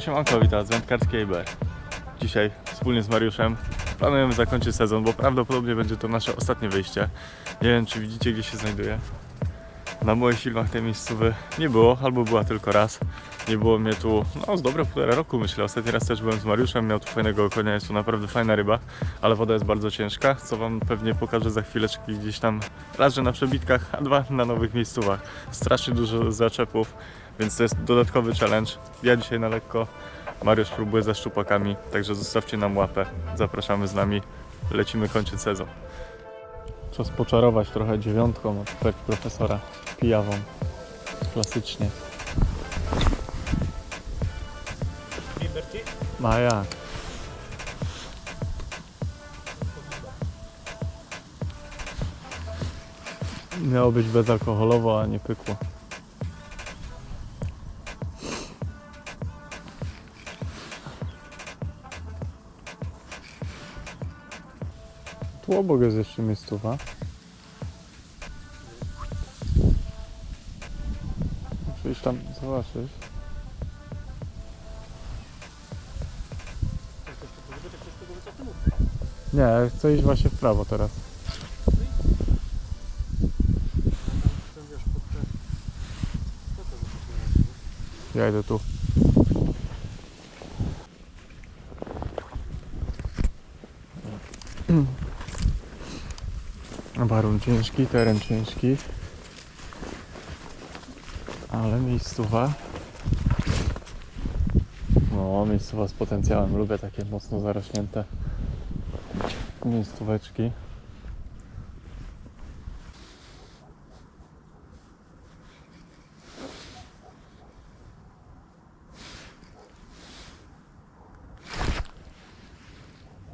Siemanko, siemanko, witam z wędkarskiej EBR. Dzisiaj wspólnie z Mariuszem planujemy zakończyć sezon, bo prawdopodobnie będzie to nasze ostatnie wyjście. Nie wiem, czy widzicie, gdzie się znajduję. Na moich filmach tej miejscowy nie było, albo była tylko raz. Nie było mnie tu, no z dobre półtora roku myślę. Ostatni raz też byłem z Mariuszem, miał tu fajnego konia, jest tu naprawdę fajna ryba, ale woda jest bardzo ciężka, co Wam pewnie pokażę za chwileczkę gdzieś tam. Raz, że na przebitkach, a dwa na nowych miejscówach. Strasznie dużo zaczepów, więc to jest dodatkowy challenge. Ja dzisiaj na lekko, Mariusz próbuje ze szczupakami, także zostawcie nam łapę. Zapraszamy z nami, lecimy kończyć sezon. Czas poczarować trochę dziewiątką od tak profesora pijawą. Klasycznie. Ma jak? Miało być bezalkoholowo, a nie pykło. Tu obok jest jeszcze miejscowa. Muszę iść tam zobaczyć. Nie, chcę iść właśnie w prawo teraz. Ja idę tu. Barun ciężki, teren ciężki. Ale miejscowa. No, miejscowa z potencjałem. Lubię takie mocno zarośnięte miejscóweczki.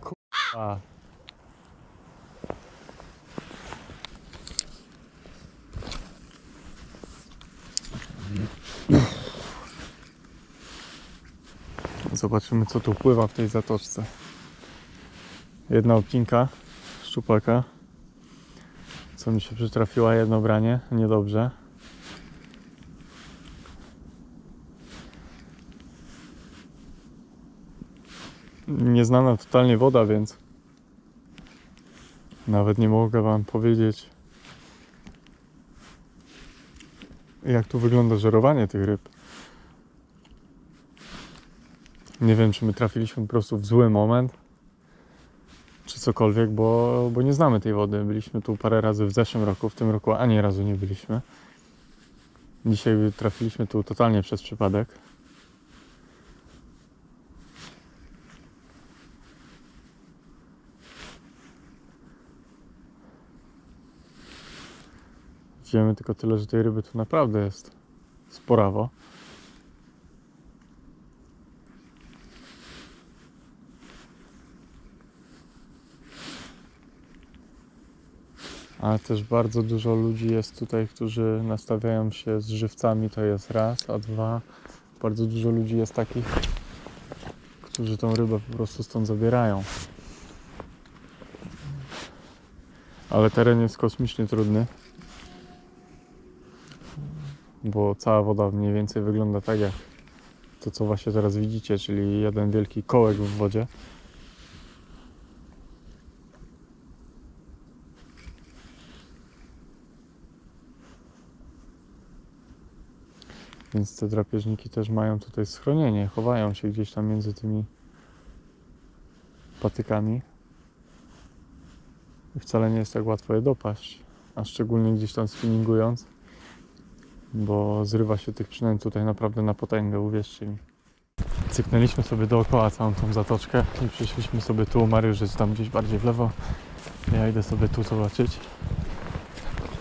Kurwa. Zobaczymy co tu pływa w tej zatoczce. Jedna odcinka szczupaka. Co mi się przytrafiła, jedno branie, niedobrze. Nieznana totalnie woda, więc nawet nie mogę Wam powiedzieć, jak tu wygląda żerowanie tych ryb. Nie wiem, czy my trafiliśmy po prostu w zły moment, czy cokolwiek, bo, bo nie znamy tej wody. Byliśmy tu parę razy w zeszłym roku, w tym roku ani razu nie byliśmy. Dzisiaj trafiliśmy tu totalnie przez przypadek. Wiemy tylko tyle, że tej ryby tu naprawdę jest sporawo. Ale też bardzo dużo ludzi jest tutaj, którzy nastawiają się z żywcami, to jest raz, a dwa, bardzo dużo ludzi jest takich, którzy tą rybę po prostu stąd zabierają. Ale teren jest kosmicznie trudny, bo cała woda mniej więcej wygląda tak jak to, co właśnie teraz widzicie, czyli jeden wielki kołek w wodzie. Więc te drapieżniki też mają tutaj schronienie, chowają się gdzieś tam między tymi patykami. I wcale nie jest tak łatwo je dopaść, a szczególnie gdzieś tam spinningując, bo zrywa się tych przynęt tutaj naprawdę na potęgę, uwierzcie mi. Cyknęliśmy sobie dookoła całą tą zatoczkę i przyszliśmy sobie tu, Mariusz jest tam gdzieś bardziej w lewo. Ja idę sobie tu zobaczyć.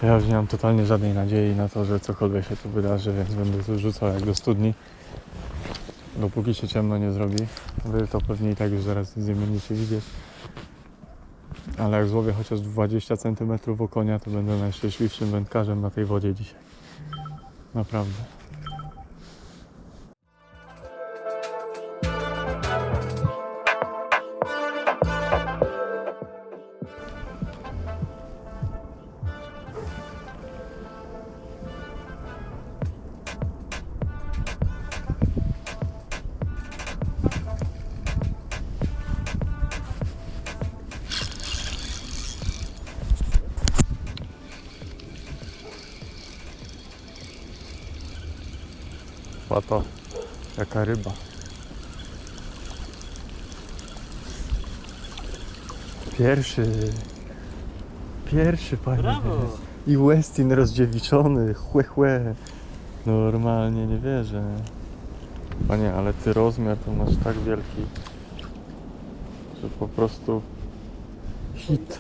Ja już nie mam totalnie żadnej nadziei na to, że cokolwiek się tu wydarzy, więc będę tu rzucał jak do studni. Dopóki się ciemno nie zrobi. Wy to pewnie i tak już zaraz nie będziecie widzieć. Ale jak złowię chociaż 20 cm okonia, to będę najszczęśliwszym wędkarzem na tej wodzie dzisiaj. Naprawdę. Pato, jaka ryba. Pierwszy. Pierwszy, panie. Brawo! I Westin rozdziewiczony, chłe chłe. Normalnie nie wierzę. Panie, ale ty rozmiar to masz tak wielki, że po prostu hit.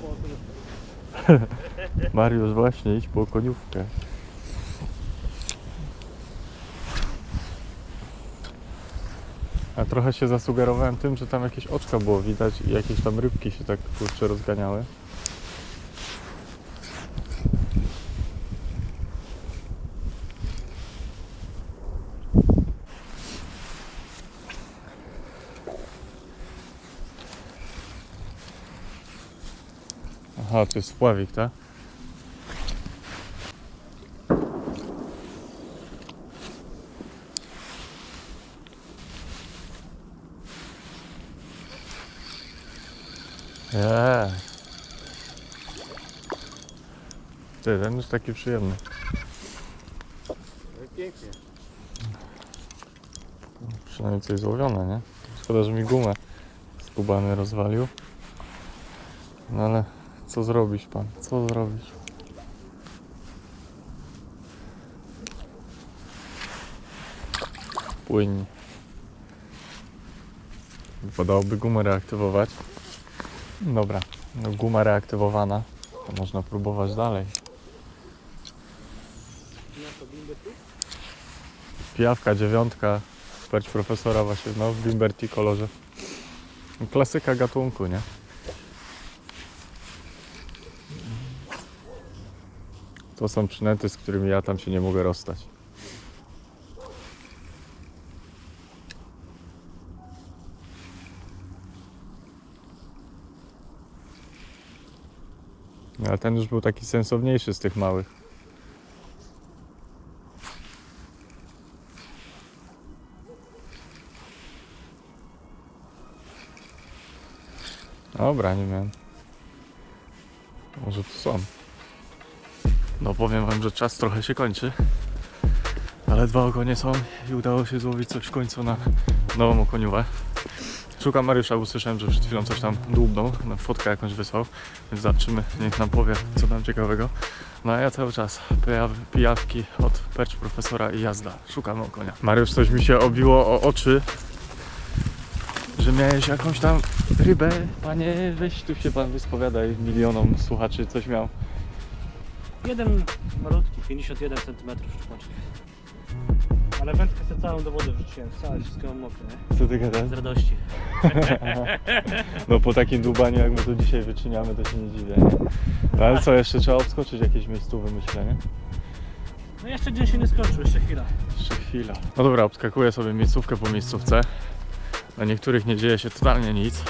Mariusz, właśnie, idź po koniówkę. A trochę się zasugerowałem tym, że tam jakieś oczka było widać i jakieś tam rybki się tak kurczę rozganiały. Aha, to jest spławik, tak? Eee. Ty, ten jest taki przyjemny. Pięknie. Przynajmniej coś złowione, nie? Szkoda, że mi gumę skubany rozwalił. No ale co zrobisz pan? Co zrobisz? Płynnie. Wypadałoby gumę reaktywować. Dobra, no guma reaktywowana. To można próbować dalej. Pijawka dziewiątka, perć profesora właśnie, no w Bimberti kolorze. Klasyka gatunku, nie? To są przynęty, z którymi ja tam się nie mogę rozstać. Ale ten już był taki sensowniejszy z tych małych. Dobra, nie wiem. Może tu są. No powiem wam, że czas trochę się kończy. Ale dwa okonie są i udało się złowić coś w końcu na nową okoniówę. Szukam Mariusza, usłyszałem, że przed chwilą coś tam dłubnął, no, fotkę jakąś wysłał, więc zobaczymy, niech nam powie, co tam ciekawego. No a ja cały czas pijaw, pijawki od percz profesora i jazda. Szukamy okonia. Mariusz, coś mi się obiło o oczy, że miałeś jakąś tam rybę. Panie, weź tu się pan wyspowiadaj milionom słuchaczy, coś miał. Jeden malutki, 51 cm szczupaczek. Ale wędkę sobie całą do wody wrzuciłem, całe wszystko mam mokre, nie? Co ty gadasz? Z radości. No po takim dłubaniu jak my tu dzisiaj wyczyniamy, to się nie dziwię. Nie? No ale co, jeszcze trzeba obskoczyć jakieś miejscówe myślę, nie? No jeszcze dzień się nie skończył, jeszcze chwila. Jeszcze chwila. No dobra, obskakuję sobie miejscówkę po miejscówce. Na niektórych nie dzieje się totalnie nic.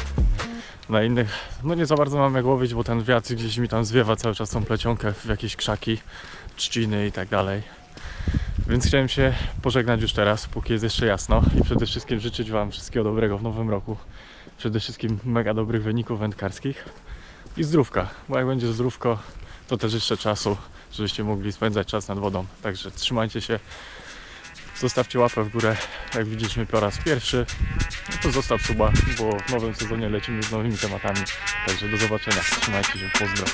Na innych, no nie za bardzo mam jak łowić, bo ten wiatr gdzieś mi tam zwiewa cały czas tą plecionkę w jakieś krzaki, trzciny i tak dalej. Więc chciałem się pożegnać już teraz, póki jest jeszcze jasno i przede wszystkim życzyć Wam wszystkiego dobrego w nowym roku. Przede wszystkim mega dobrych wyników wędkarskich i zdrówka, bo jak będzie zdrówko, to też jeszcze czasu, żebyście mogli spędzać czas nad wodą. Także trzymajcie się, Zostawcie łapę w górę, jak widzieliśmy po raz pierwszy. No to zostaw suba, bo w nowym sezonie lecimy z nowymi tematami. Także do zobaczenia. Trzymajcie się, pozdro.